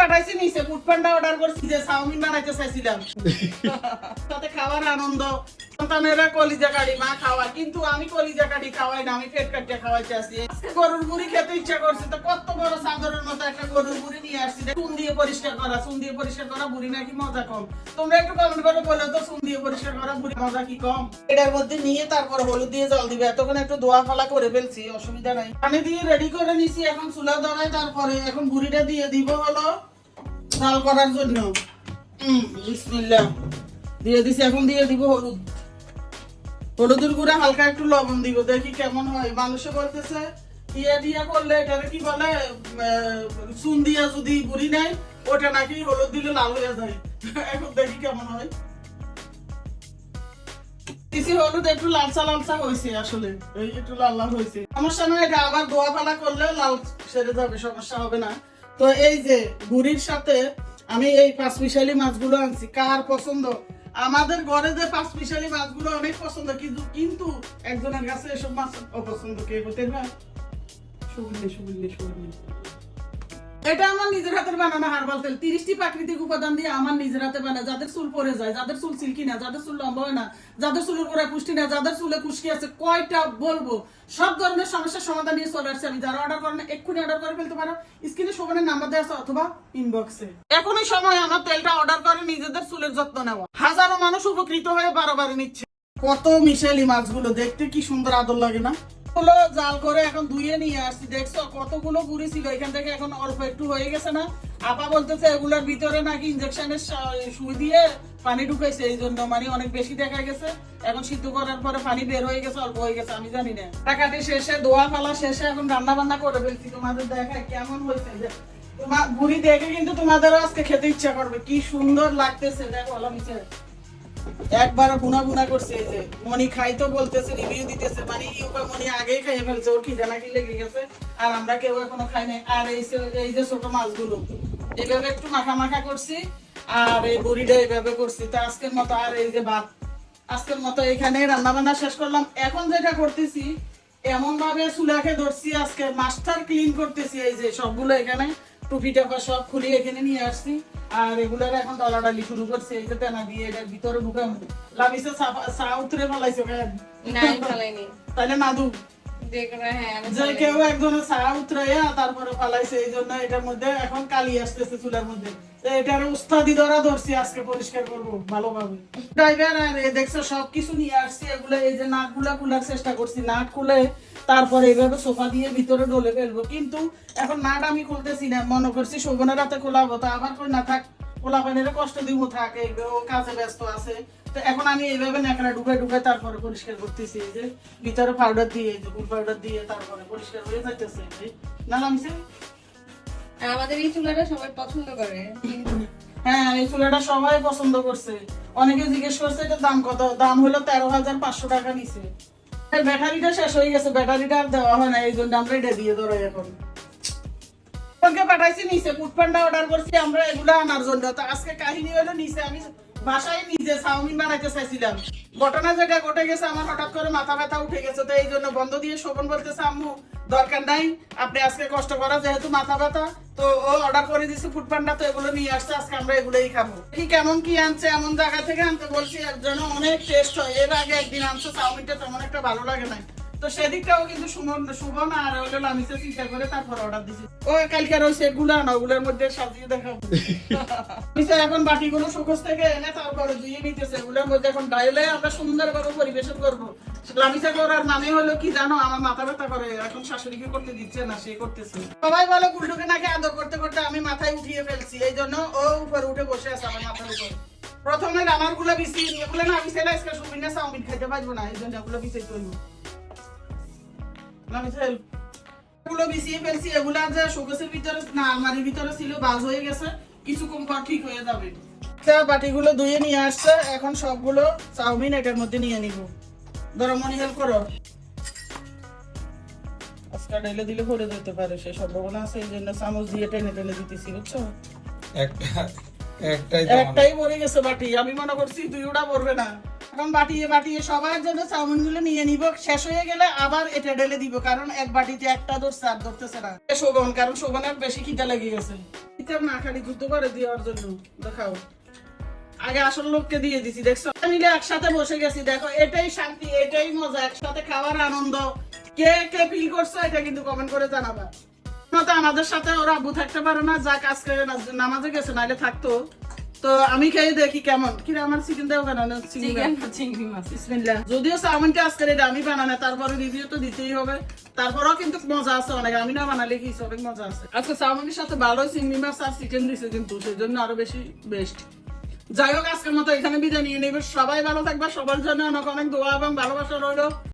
পাঠাইছি নিচে Foodpanda order করছি যে চাউমিন বানাইতে চাইছিলাম। তাতে খাওয়ার আনন্দ। সন্তানেরা কলিজা মা কিন্তু আমি কলিজা খাওয়াই না, আমি খাওয়াইতে আসি। গরুর বুড়ি খেতে ইচ্ছা করছে, তো কত বড় মতো একটা গরুর বুড়ি নিয়ে আসছি। চুন দিয়ে পরিষ্কার করা, চুন দিয়ে পরিষ্কার করা নাকি মজা কম। তোমরা একটু কমেন্ট করে বলো তো, চুন দিয়ে পরিষ্কার করা বুড়ি মজা কি কম? এটার মধ্যে নিয়ে তারপর হলুদ দিয়ে জল দিবে। এতক্ষণ একটু দোয়া ফালা করে ফেলছি, অসুবিধা নাই। পানি দিয়ে রেডি করে নিছি, এখন চুলা ধরাই তারপরে এখন বুড়িটা দিয়ে দিব হলো ঝাল করার জন্য। দিয়ে দিছি, এখন দিয়ে দিব হলুদ। হলুদের গুঁড়া হালকা একটু লবণ দিব, দেখি কেমন হয়। মানুষে বলতেছে দিয়া করলে কি বলে চুন দিয়া যদি বুড়ি নেয়, ওটা নাকি হলুদ দিলে লাল হয়ে যায়। এখন দেখি কেমন হয়। হয়েছে আসলে। একটু লাল লাল হয়েছে। সমস্যা নয় এটা আবার দোয়া ফালা করলেও লাল সেরে যাবে, সমস্যা হবে না। তো এই যে গুড়ির সাথে আমি এই পাঁচ মিশালি মাছগুলো আনছি, কার পছন্দ? আমাদের ঘরে যে পাঁচ মিশালি মাছগুলো অনেক পছন্দ, কিন্তু কিন্তু একজনের কাছে এসব মাছ অপছন্দ, কে করতে না শুনলে শুনলে সুবিল্লি এটা আমার নিজের হাতের বানানো হারবাল তেল। তিরিশটি প্রাকৃতিক উপাদান দিয়ে আমার নিজের হাতে বানায়। যাদের চুল পরে যায়, যাদের চুল সিল্কি না, যাদের চুল লম্বা হয় না, যাদের চুলের গোড়ায় পুষ্টি না, যাদের চুলে খুশকি আছে, কয়টা বলব? সব ধরনের সমস্যার সমাধান নিয়ে চলে আসছে আমি। যারা অর্ডার করেন, এক্ষুনি অর্ডার করে ফেলতে পারো। স্ক্রিনে শোভনের নাম্বার দেওয়া আছে অথবা ইনবক্সে এখনই সময় আমার তেলটা অর্ডার করে, নিজেদের চুলের যত্ন নেওয়া। হাজারো মানুষ উপকৃত হয়ে বারবার নিচ্ছে। কত মিশালি মাছগুলো, দেখতে কি সুন্দর আদর লাগে না? গুলো জাল করে এখন ধুয়ে নিয়ে আসছি। দেখছ, কতগুলো বুড়ি ছিল। এখান থেকে এখন অল্প একটু হয়ে গেছে না। আপা বলতেছে, এগুলোর ভিতরে নাকি ইনজেকশনের সুই দিয়ে পানি এই জন্য মানে অনেক বেশি দেখা গেছে। এখন সিদ্ধ করার পরে পানি বের হয়ে গেছে, অল্প হয়ে গেছে, আমি জানি না। টাকাটি শেষে, দোয়া ফালা শেষে এখন রান্না বান্না করে ফেলছি। তোমাদের দেখা কেমন হয়েছে তোমার বুড়ি দেখে কিন্তু তোমাদেরও আজকে খেতে ইচ্ছা করবে। কি সুন্দর লাগতেছে, দেখো আলামিছে একবার করছে যে। মনি খাই তো বলতেছে রিভিউ দিতেছে। মানে মনি আগেই খাইয়ে ফেলছে। ওর নাকি লেগে গেছে? আর আমরা কেউ এখনও খাই নাই। আর এই এই যে ছোট মাছগুলো, এইভাবে একটু মাখা মাখা করছি। আর এই এইভাবে করছি। তো আজকের মতো আর এই যে ভাত, আজকের মতো এখানে রান্না বান্না শেষ করলাম। এখন যেটা করতেছি এমন ভাবে চুলাকে ধরছি, আজকে মাস্টার ক্লিন করতেছি এই যে সবগুলো এখানে। টুপি টাপা সব খুলে এখানে নিয়ে আসছি। আর রেগুলার এখন ডলাডালি শুরু করছে এই যে তেনা দিয়ে এটার ভিতরে ঢুকাম। লাভিসে সা উতরে ফেলাইছে তাহলে নাদু। যে হ্যাঁ। কেউ একজনের চা উতরাইয়া তারপরে ফালাইছে এই জন্য এটার মধ্যে এখন কালি আসতেছে চুলার মধ্যে। এটার উস্তাদি ধরা ধরছি আজকে পরিষ্কার করব ভালোভাবে। ড্রাইভার আর দেখছ সবকিছু নিয়ে আসছি এগুলো এই যে নাটগুলা খোলার চেষ্টা করছি নাট খুলে তারপরে এইভাবে সোফা দিয়ে ভিতরে ডলে ফেলব। কিন্তু এখন নাট আমি খুলতেছি না মনে করছি শোভনের রাতে খোলাবো তো আবার কই না থাক খোলা পানির কষ্ট দিব থাকে ও কাজে ব্যস্ত আছে। তো এখন আমি এইভাবে ন্যাকড়া ঢুকাই ঢুকাই তারপরে পরিষ্কার করতেছি এই যে ভিতরে পাউডার দিয়ে এই যে গুড় পাউডার দিয়ে তারপরে পরিষ্কার হয়ে যাইতেছে এই না নামছে আমাদের এই চুলাটা সবাই পছন্দ করে। হ্যাঁ এই চুলাটা সবাই পছন্দ করছে। অনেকে জিজ্ঞেস করছে এটার দাম কত? দাম হলো তেরো হাজার পাঁচশো টাকা নিছে ব্যাটারিটা শেষ হয়ে গেছে ব্যাটারিটা আর দেওয়া হয় না এই জন্য আমরা এটা দিয়ে ধরাই এখন। পাঠাইছি নিচে ফুটপান্ডা অর্ডার করছি আমরা এগুলো আনার জন্য। তো আজকে কাহিনী হলো নিচে আমি বাসায় নিজে চাউমিন বানাইতে চাইছিলাম। ঘটনা যেটা ঘটে গেছে, আমার হঠাৎ করে মাথা ব্যথা উঠে গেছে। তো এই জন্য বন্ধ দিয়ে শোভন বলতেছে, আম্মু, দরকার নাই, আপনি আজকে কষ্ট করা, যেহেতু মাথা ব্যথা, তো ও অর্ডার করে দিচ্ছে ফুটপান্ডা তো এগুলো নিয়ে আসছে, আজকে আমরা এগুলোই খাব। কি কেমন কি আনছে, এমন জায়গা থেকে আনতে বলছি এর জন্য অনেক টেস্ট হয়। এর আগে একদিন আনছে, চাউমিনটা তেমন একটা ভালো লাগে না তো সেদিকটাও কিন্তু আর লামিসে চিন্তা করে তারপর অর্ডার দিছি। ও আনা ওগুলোর মধ্যে সাজিয়ে দেখাবো। এখন থেকে এনে নিতেছে। এগুলোর মধ্যে এখন ডাইলে আমরা সুন্দরভাবে পরিবেশন করব। লামিসা করার মানে হলো কি জানো, আমার মাথা ব্যথা করে। এখন শাশুড়িকে করতে দিচ্ছে না, সে করতেছে। সবাই বলে গুল্ডুকে নাকি আদর করতে করতে আমি মাথায় উঠিয়ে ফেলছি। এই জন্য ও উপরে উঠে বসে আছে আমার মাথার উপর। প্রথমে আমারগুলা বিছি এগুলো না বিছাইলে আজকে সুবিনা চাউমিন খাইতে পারব না, এই জন্য এগুলো বিছাইতে এগুলো বিছিয়ে ফেলছি এগুলা যে শোকেসের ভিতরে না আলমারির ভিতরে ছিল বাজ হয়ে গেছে কিছুক্ষণ পর ঠিক হয়ে যাবে। আচ্ছা, বাটিগুলো ধুয়ে নিয়ে আসছে এখন সবগুলো চাউমিন এটার মধ্যে নিয়ে নিব। ধরো মনি হেল্প করো। আজকে ঢেলে দিলে ভরে যেতে পারে সে সম্ভাবনা আছে এই জন্য চামচ দিয়ে টেনে টেনে দিতেছি বুঝছ? একটা একটাই একটাই ভরে গেছে বাটি আমি মনে করছি দুইটা ভরবে না। এখন বাটিয়ে বাটিয়ে সবার জন্য চাউমিনগুলো নিয়ে নিব। শেষ হয়ে গেলে আবার এটা ঢেলে দিব, কারণ এক বাটিতে একটা ধরছে আর ধরতেছে না। শোভন, কারণ শোভনের বেশি খিদা লেগে গেছে। খিদা না খালি যুদ্ধ করে দেওয়ার জন্য, দেখাও। আগে আসল লোককে দিয়ে দিছি, দেখছ? মিলে একসাথে বসে গেছি, দেখো, এটাই শান্তি, এটাই মজা, একসাথে খাওয়ার আনন্দ। কে কে ফিল করছ এটা কিন্তু কমেন্ট করে জানাবা। আমাদের সাথে ওরা আব্বু থাকতে পারে না যা কাজ করে নামাজে গেছে, নাহলে থাকতো। তো আমি খেয়ে দেখি কেমন। কিরে আমার চিকেন দেও কেন? চিংড়ি মাছ। বিসমিল্লাহ যদিও চাউমিনটা এটা আমি বানানো তারপরে রিভিউ তো দিতেই হবে। তারপরেও কিন্তু মজা আছে অনেক আমি না বানালে কি অনেক মজা আছে। আজকে চাউমিনের সাথে ভালো চিংড়ি মাছ আর চিকেন দিছে কিন্তু সেই জন্য আরও বেশি বেস্ট যাই হোক আজকের মতো এখানে বিদায় নিয়ে নেবে। সবাই ভালো থাকবে সবার জন্য অনেক অনেক দোয়া এবং ভালোবাসা রইল।